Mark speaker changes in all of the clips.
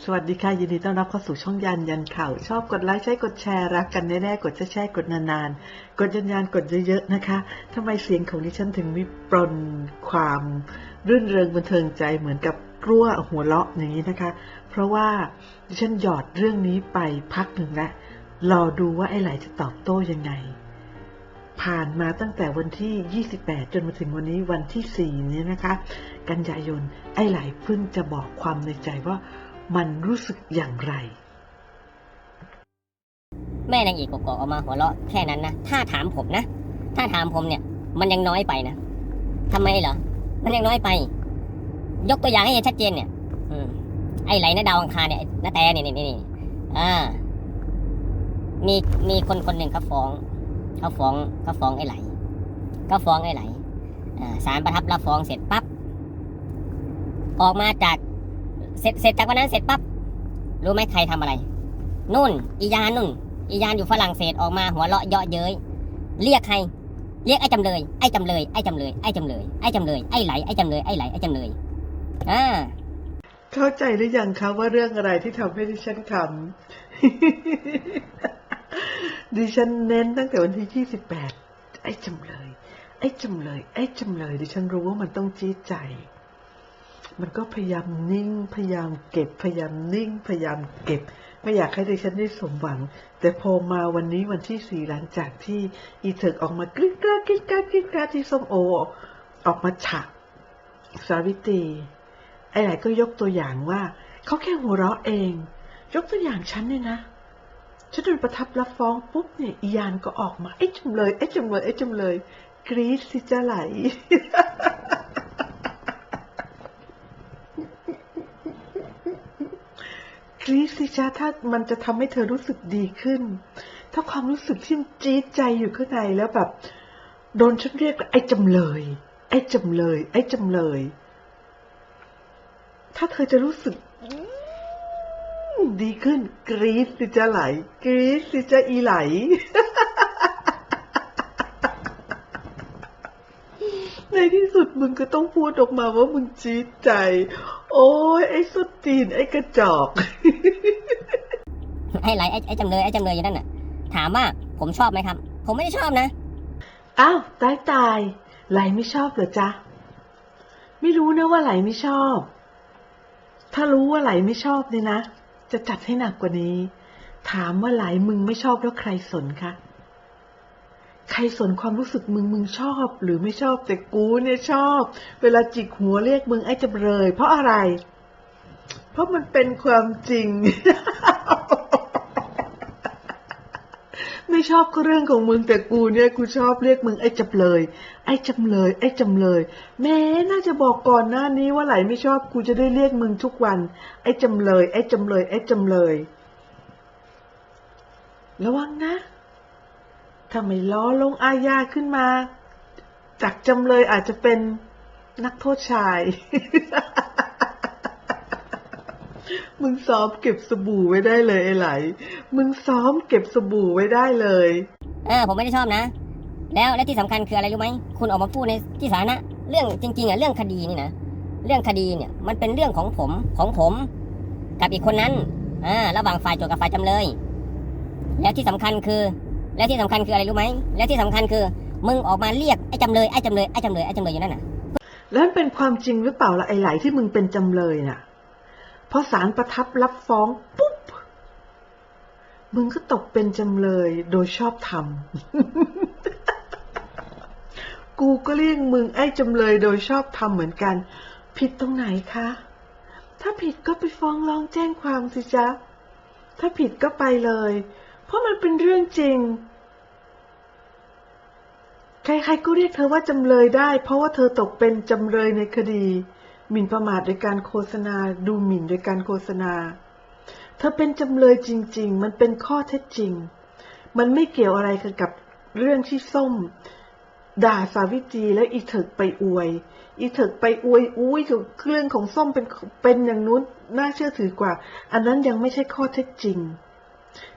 Speaker 1: สวัสดีค่ะ ยินดีต้อนรับเข้าสู่ช่องยันยันข่าว ชอบกดไลค์ใช้กดแชร์รักกันแน่ๆกดแช่ๆกดนานๆ กดยันยันกดเยอะๆนะคะทำไมเสียงของดิฉันถึงมีปรนความรื่นเริงบันเทิงใจเหมือนกับกลัวหัวเราะอย่างนี้นะคะ เพราะว่าดิฉันหยอดเรื่องนี้ไปพักหนึ่งแล้วรอดูว่าไอ้ไหลจะตอบโต้ยังไง ผ่านมาตั้งแต่วันที่ 28 จนมาถึงวันนี้วันที่ 4 นี้นะคะ กันยายนไอ้ไหลเพิ่งจะบอกความในใจว่า มันรู้สึกอย่างไร
Speaker 2: แม่นางเอกกอกๆออกมาหัวเราะแค่นั้นนะ ถ้าถามผมนะ ถ้าถามผมเนี่ย มันยังน้อยไปนะทำไมเหรอ มันยังน้อยไป ยกตัวอย่างให้เห็นชัดเจนเนี่ย อืมไอ้ไหลนะดาวอังคารเนี่ยไอ้นาแต่เนี่ยนี่นี่นี่อ่า มีมีคนคนหนึ่งเขาฟ้องเขาฟ้องเขาฟ้องไอ้ไหลเขาฟ้องไอ้ไหลอ่าศาลประทับรับฟ้องเสร็จปั๊บออกมาจาก เสร็จเสร็จจากวันนั้นเสร็จปั๊บรู้ไหมใครทำอะไรนู่น อียานนู่น อียานอยู่ฝรั่งเศสออกมาหัวเราะเยาะเย้ยเรียกใคร เรียกไอ้จำเลย ไอ้จำเลย ไอ้จำเลย ไอ้จำเลย ไอ้จำเลย ไอ้ไหล ไอ้จำเลย ไอ้ไหล ไอ้จำเลย อ่า
Speaker 1: เข้าใจหรือยังคะว่าเรื่องอะไรที่ทำให้ดิฉันขำดิฉันเน้นตั้งแต่วันที่ 28 ไอ้จำเลย ไอ้จำเลย ไอ้จำเลย ดิฉันรู้ว่ามันต้องจี๊ดใจ มันก็พยายามนิ่ง พยายามเก็บ พยายามนิ่ง พยายามเก็บ ไม่อยากให้ดิฉันได้สมหวัง แต่พอมาวันนี้วันที่สี่หลังจากที่อีเถิกออกมากริ๊กกราดกริ๊กกราดกริ๊กกราดที่ส้มโอ ออกมาฉะสาวิตรีไอ้ไหนก็ยกตัวอย่างว่าเขาแค่หัวเราะเอง ยกตัวอย่างฉันเนี่ยนะฉันโดนประทับรับฟ้องปุ๊บเนี่ยอียานก็ออกมาไอ้จำเลยไอ้จำเลยไอ้จำเลยกรี๊ดสิจะไหล กรี๊ดสิจ้าถ้ามันจะทำให้เธอรู้สึกดีขึ้น ถ้าความรู้สึกที่มจี๊ดใจอยู่ข้างในแล้วแบบ โดนฉันเรียกไอ้จำเลย ไอ้จำเลย ไอ้จำเลย ถ้าเธอจะรู้สึกดีขึ้น กรี๊ดสิจ้าไหล กรี๊ดสิจ้าอีไหล ในที่สุดมึงก็ต้องพูดออกมาว่ามึงจี๊ดใจ โอ้ยไอ้สุดตีนไอ้กระจอก
Speaker 2: ไอ้ไหลไอ้ไอ้จำเลยไอ้จำเลยอยู่นั่นน่ะ ถามว่าผมชอบไหมครับ ผมไม่ได้ชอบนะ
Speaker 1: อ้าวตายตายไหลไม่ชอบเหรอจ๊ะ ไม่รู้นะว่าไหลไม่ชอบ ถ้ารู้ว่าไหลไม่ชอบเนี่ยนะ จะจัดให้หนักกว่านี้ ถามว่าไหลมึงไม่ชอบแล้วใครสนคะ ใครสนความรู้สึกมึงมึงชอบ หรือไม่ชอบแต่กูเนี่ยชอบ เวลาจิกหัวเรียกมึงไอ้จำเลยเพราะอะไร เพราะมันเป็นความจริง ไม่ชอบก็เรื่องของมึงแต่กูเนี่ยกูชอบเรียกมึงไอ้จำเลย ไอ้จำเลย ไอ้จำเลย แม้น่าจะบอกก่อนหน้านี้ว่าไหลไม่ชอบกูจะได้เรียกมึงทุกวัน ไอ้จำเลย ไอ้จำเลย ไอ้จำเลย ระวังนะ ถ้าไม่ล้อลงอาญาขึ้นมา จากจำเลยอาจจะเป็นนักโทษชาย มึงซ้อมเก็บสบู่ไว้ได้เลยไอ้ไหล มึงซ้อมเก็บสบู่ไว้ได้เลย
Speaker 2: เออผมไม่ได้ชอบนะ แล้วและที่สำคัญคืออะไรรู้ไหม คุณออกมาพูดในที่สาธารณะเรื่องจริงๆอะเรื่องคดีนี่นะ เรื่องคดีเนี่ยมันเป็นเรื่องของผมของผม กับอีกคนนั้น อ่า ระหว่างฝ่ายโจทก์กับฝ่ายจำเลย แล้วที่สำคัญคือ และที่สำคัญคืออะไรรู้ไหม และที่สำคัญคือ มึงออกมาเรียกไอ้จำเลยไอ้จำเลยไอ้จำเลยไอ้จำเลยอยู่นั่นน่ะ
Speaker 1: แล้วเป็นความจริงหรือเปล่าละไอ้ไหลที่มึงเป็นจำเลยน่ะพอศาลประทับรับฟ้องปุ๊บ มึงก็ตกเป็นจำเลยโดยชอบธรรม กูก็เรียกมึงไอ้จำเลยโดยชอบธรรมเหมือนกัน ผิดตรงไหนคะ ถ้าผิดก็ไปฟ้องร้องแจ้งความสิจ๊ะ ถ้าผิดก็ไปเลย ราะมันเป็นเรื่องจริง ใครๆก็เรียกเธอว่าจำเลยได้ เพราะว่าเธอตกเป็นจำเลยในคดี หมิ่นประมาทโดยการโฆษณา ดูหมิ่นโดยการโฆษณา เธอเป็นจำเลยจริง ๆ มันเป็นข้อเท็จจริง มันไม่เกี่ยวอะไรกับเรื่องที่ส้ม ด่าสาวิตรีแล้วอีเถิกไปอวย อีเถิกไปอวยอุ้ยเรื่องของส้มเป็นเป็นอย่างนู้นน่าเชื่อถือกว่า อันนั้นยังไม่ใช่ข้อเท็จจริง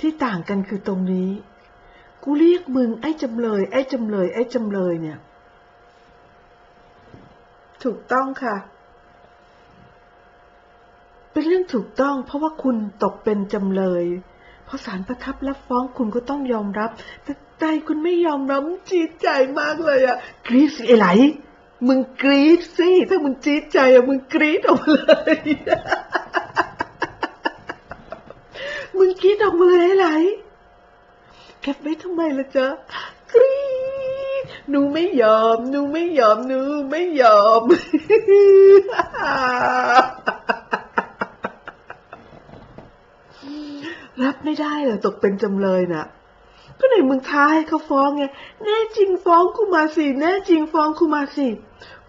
Speaker 1: ที่ต่างกันคือตรงนี้ กูเรียกมึงไอ้จำเลย ไอ้จำเลย ไอ้จำเลยเนี่ย ถูกต้องค่ะ เป็นเรื่องถูกต้อง เพราะว่าคุณตกเป็นจำเลย เพอศาลประทับรับฟ้องคุณก็ต้องยอมรับแต่ใจคุณไม่ยอมรับจีดใจมากเลยอะกรีดสิไอ้ไหลมึงกรีดสิถ้ามึงจีดใจอะมึงกรีดออกมาเลย มึง กรีดออกมาเลยไอ้ไหลเก็บไว้ทำไมล่ะจ๊ะกรีดหนูไม่ยอม หนูไม่ยอม หนูไม่ยอม รับไม่ได้เหรอตกเป็นจำเลยน่ะก็ไหนมึงท้าให้เขาฟ้องไง แน่จริงฟ้องกูมาสิ แน่จริงฟ้องกูมาสิ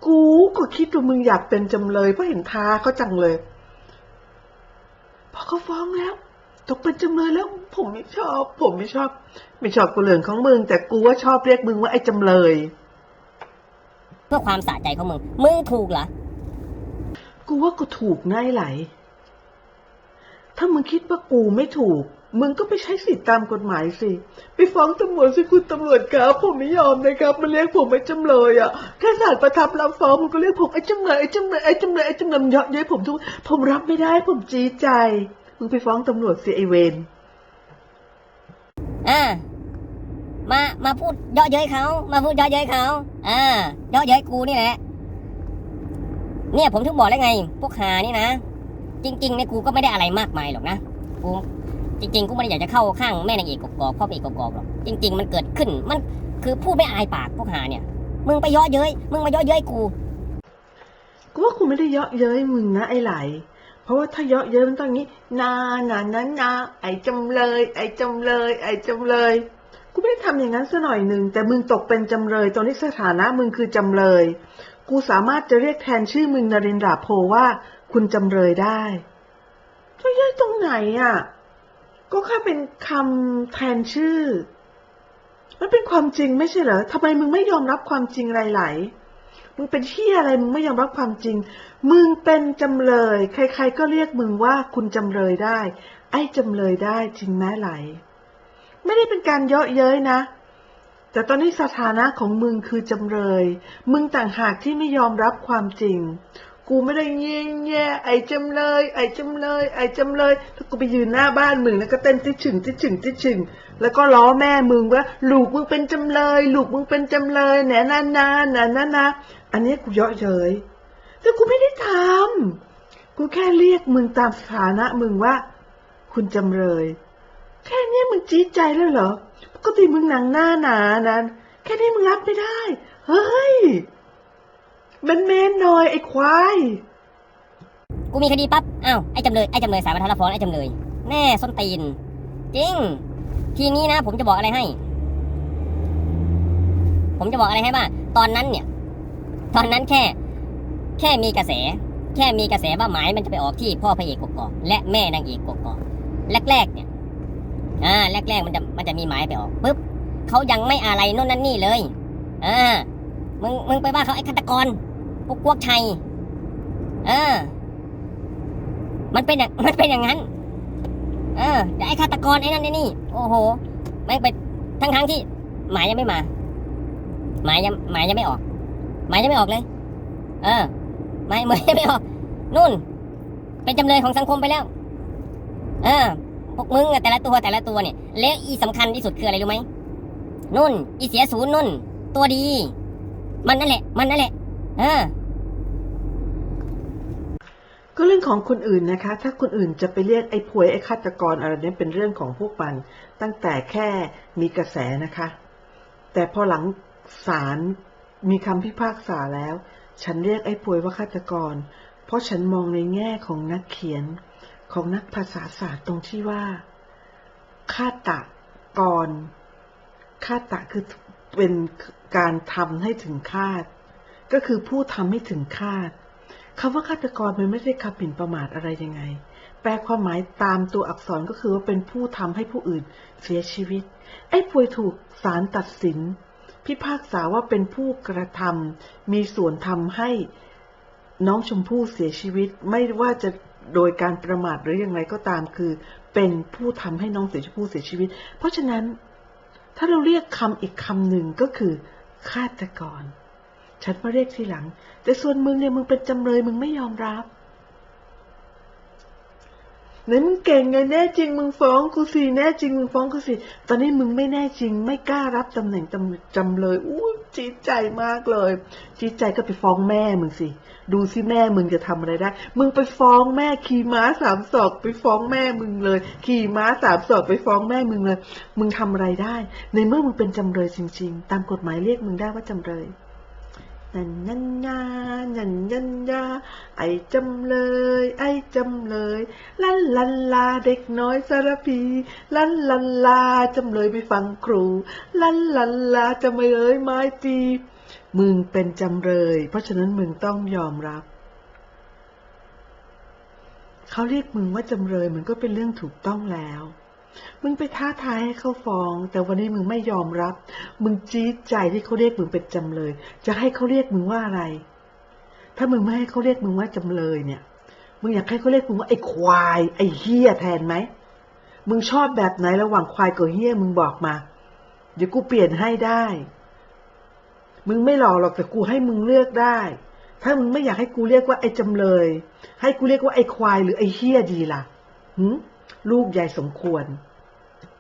Speaker 1: กูก็คิดว่ามึงอยากเป็นจำเลยเพราะเห็นท้าเขาจังเลย พอเขาฟ้องแล้ว ตกเป็นจำเลยแล้วผมไม่ชอบ ผมไม่ชอบ ไม่ชอบกูเรื่องของมึง แต่กูว่าชอบเรียกมึงว่าไอ้จำเลย
Speaker 2: เพื่อความสะใจของมึง มึงถูกเหรอ
Speaker 1: กูว่ากูถูกนะไอ้ไหล ถ้ามึงคิดว่ากูไม่ถูก มึงก็ไปใช้สิทธิตามกฎหมายสิ ไปฟ้องตำรวจสิคุณตำรวจครับผมไม่ยอมนะครับ มันเรียกผมไอ้จำเลยอะแค่ศาลประทับรับฟ้องมึงก็เรียกผมไอ้จำเลยไอ้จำเลยไอ้จำเลยไอ้จำเลยมันเยอะเย้ยผมทุก ผมรับไม่ได้ผมจี๊ดใจ มึงไปฟ้องตำรวจสิไอเวน
Speaker 2: อ่ามา มาพูดเยาะเย้ยเขา มาพูดเยาะเย้ยเขา อ่าเยาะเย้ยกูนี่แหละ เนี่ยผมถึงบอกแล้วไง พวกหานี่นะ จริงๆเนี่ยกูก็ไม่ได้อะไรมากมายหรอกนะ กู จริง ๆ กูไม่ได้อยากจะเข้าข้างแม่นางเอกกอกๆพ่อพระเอกกอกๆหรอก จริง ๆ มันเกิดขึ้น มันคือพูดไม่อายปากพวกหาเนี่ย มึงไปเยาะเย้ย มึงมาเยาะเย้ยกู
Speaker 1: กูว่ากูไม่ได้เยาะเย้ยมึงนะไอ้ไหล เพราะว่าถ้าเยาะเย้ยมันต้องอย่างนี้ นานานั้นนา ไอ้จำเลย ไอ้จำเลย ไอ้จำเลย กูไม่ได้ทำอย่างนั้นซะหน่อยหนึ่งแต่มึงตกเป็นจำเลยตอนนี้สถานะมึงคือจำเลย กูสามารถจะเรียกแทนชื่อมึงนรินทราโพว่า คุณจำเลยได้จะเย้ยตรงไหนอะ ก็แค่เป็นคำแทนชื่อ มันเป็นความจริงไม่ใช่เหรอทำไมมึงไม่ยอมรับความจริงไรไหล มึงเป็นที่อะไรมึงไม่ยอมรับความจริง มึงเป็นจำเลย ใครๆก็เรียกมึงว่าคุณจำเลยได้ ไอ้จำเลยได้จริงไหมไหล ไม่ได้เป็นการเยาะเย้ยนะ แต่ตอนนี้สถานะของมึงคือจำเลย มึงต่างหากที่ไม่ยอมรับความจริง กูไม่ได้เงี้ยแย่ไอ้จำเลย ไอ้จำเลย ไอ้จำเลยแล้วกูไปยืนหน้าบ้านมึงแล้วก็เต้นติ๊ชึงติ๊ชึงติ๊ชึงแล้วก็ล้อแม่มึงว่าลูกมึงเป็นจำเลยลูกมึงเป็นจำเลยแหนนานาแหนนานาอันนี้กูเยาะเย้ยแต่กูไม่ได้ทำกูแค่เรียกมึงตามสถานะมึงว่า คุณจำเลย แค่นี้มึงจี๊ดใจแล้วเหรอปกติมึงหนังหน้าหนานั้นแค่นี้มึงรับไม่ได้ เฮ้ย มันเมนหน่อยไอ้ควาย
Speaker 2: กูมีคดีปั๊บอ้าวไอ้จำเลยไอ้จำเลยสารประทับรับฟ้องไอ้จำเลยแน่ส้นตีน จริง ทีนี้นะ ผมจะบอกอะไรให้ ผมจะบอกอะไรให้บ้างตอนนั้นเนี่ย ตอนนั้นแค่ แค่มีกระแส แค่มีกระแสว่าหมายมันจะไปออกที่พ่อพระเอกกอกและแม่นางเอกกอกๆแรกๆเนี่ยอ่าแรกๆมันจะมันจะมีหมายไปออกปุ๊บเขายังไม่อะไรโน่นนั่นนี่เลยอ่ามึงมึงไปว่าเขาไอ้ฆาตกร พวกกวกชัยเออ มันเป็นอย่างมันเป็นอย่างนั้น เออแต่ไอ้ฆาตกรไอ้นั่นไอ้นี่ โอ้โหแม่งไปทั้งทั้งที่ หมายยังไม่มา หมายยังหมายยังไม่ออก หมายยังไม่ออกเลย เออหมายหมายยังไม่ออกนู่น เป็นจำเลยของสังคมไปแล้ว เออพวกมึงแต่ละตัวแต่ละตัวเนี่ยแล้วอีสำคัญที่สุดคืออะไรรู้ไหมนุ่น อีเสียศูนย์นุ่น ตัวดี มันนั่นแหละ มันนั่นแหละ เออ
Speaker 1: ก็เรื่องของคนอื่นนะคะ ถ้าคนอื่นจะไปเรียกไอ้พวยไอ้ฆาตกรอะไรเนี่ยเป็นเรื่องของพวกมันตั้งแต่แค่มีกระแสนะคะ แต่พอหลังศาลมีคำพิพากษาแล้ว ฉันเรียกไอ้พวยว่าฆาตกร เพราะฉันมองในแง่ของนักเขียนของนักภาษาศาสตร์ตรงที่ว่าฆาตกรฆาตะคือเป็นการทำให้ถึงคาด ก็คือผู้ทำให้ถึงคาดคำว่าฆาตกรมันไม่ใช่คำหมิ่นประมาทอะไรยังไง แปลความหมายตามตัวอักษรก็คือว่าเป็นผู้ทำให้ผู้อื่นเสียชีวิต ไอ้พวยถูกศาลตัดสิน พิพากษาว่าเป็นผู้กระทำมีส่วนทำให้น้องชมพู่เสียชีวิต ไม่ว่าจะโดยการประมาทหรืออย่างไรก็ตามคือ เป็นผู้ทำให้น้องเสียชมพู่เสียชีวิต เพราะฉะนั้น ถ้าเราเรียกคำอีกคำหนึ่งก็คือฆาตกร ฉันมาเรียกทีหลัง แต่ส่วนมึงเนี่ยมึงเป็นจำเลยมึงไม่ยอมรับไหนมึงเก่งไงแน่จริงมึงฟ้องกูสิแน่จริงมึงฟ้องกูสิตอนนี้มึงไม่แน่จริง ไม่กล้ารับตำแหน่งจำจำเลยอู้จีใจมากเลย จีใจก็ไปฟ้องแม่มึงสิ ดูสิแม่มึงจะทำอะไรได้ มึงไปฟ้องแม่ขี่ม้าสามศอกไปฟ้องแม่มึงเลย ขี่ม้าสามศอกไปฟ้องแม่มึงเลย มึงทำอะไรได้ ในเมื่อมึงเป็นจำเลยจริง ๆ ตามกฎหมายเรียกมึงได้ว่าจำเลย นันนันยานันยันยาไอจำเลย ไอจำเลยลันลันลาเด็กน้อยสารพีลันลันลาจำเลยไปฟังครูลันลันลาจำเลยไม้ตีมึงเป็นจำเลย เพราะฉะนั้นมึงต้องยอมรับเขาเรียกมึงว่าจำเลยมันก็เป็นเรื่องถูกต้องแล้ว มึงไปท้าทายให้เขาฟ้อง แต่วันนี้มึงไม่ยอมรับ มึงจี๊ดใจที่เขาเรียกมึงเป็นจำเลย จะให้เขาเรียกมึงว่าอะไร ถ้ามึงไม่ให้เขาเรียกมึงว่าจำเลยเนี่ย มึงอยากให้เขาเรียกมึงว่าไอ้ควาย ไอ้เฮี้ยแทนไหม มึงชอบแบบไหนระหว่างควายกับเฮี้ยมึงบอกมา เดี๋ยวกูเปลี่ยนให้ได้ มึงไม่หลอกหรอกแต่กูให้มึงเลือกได้ ถ้ามึงไม่อยากให้กูเรียกว่าไอ้จำเลย ให้กูเรียกว่าไอ้ควายหรือไอ้เฮี้ยดีล่ะหื ลูกยายสมควร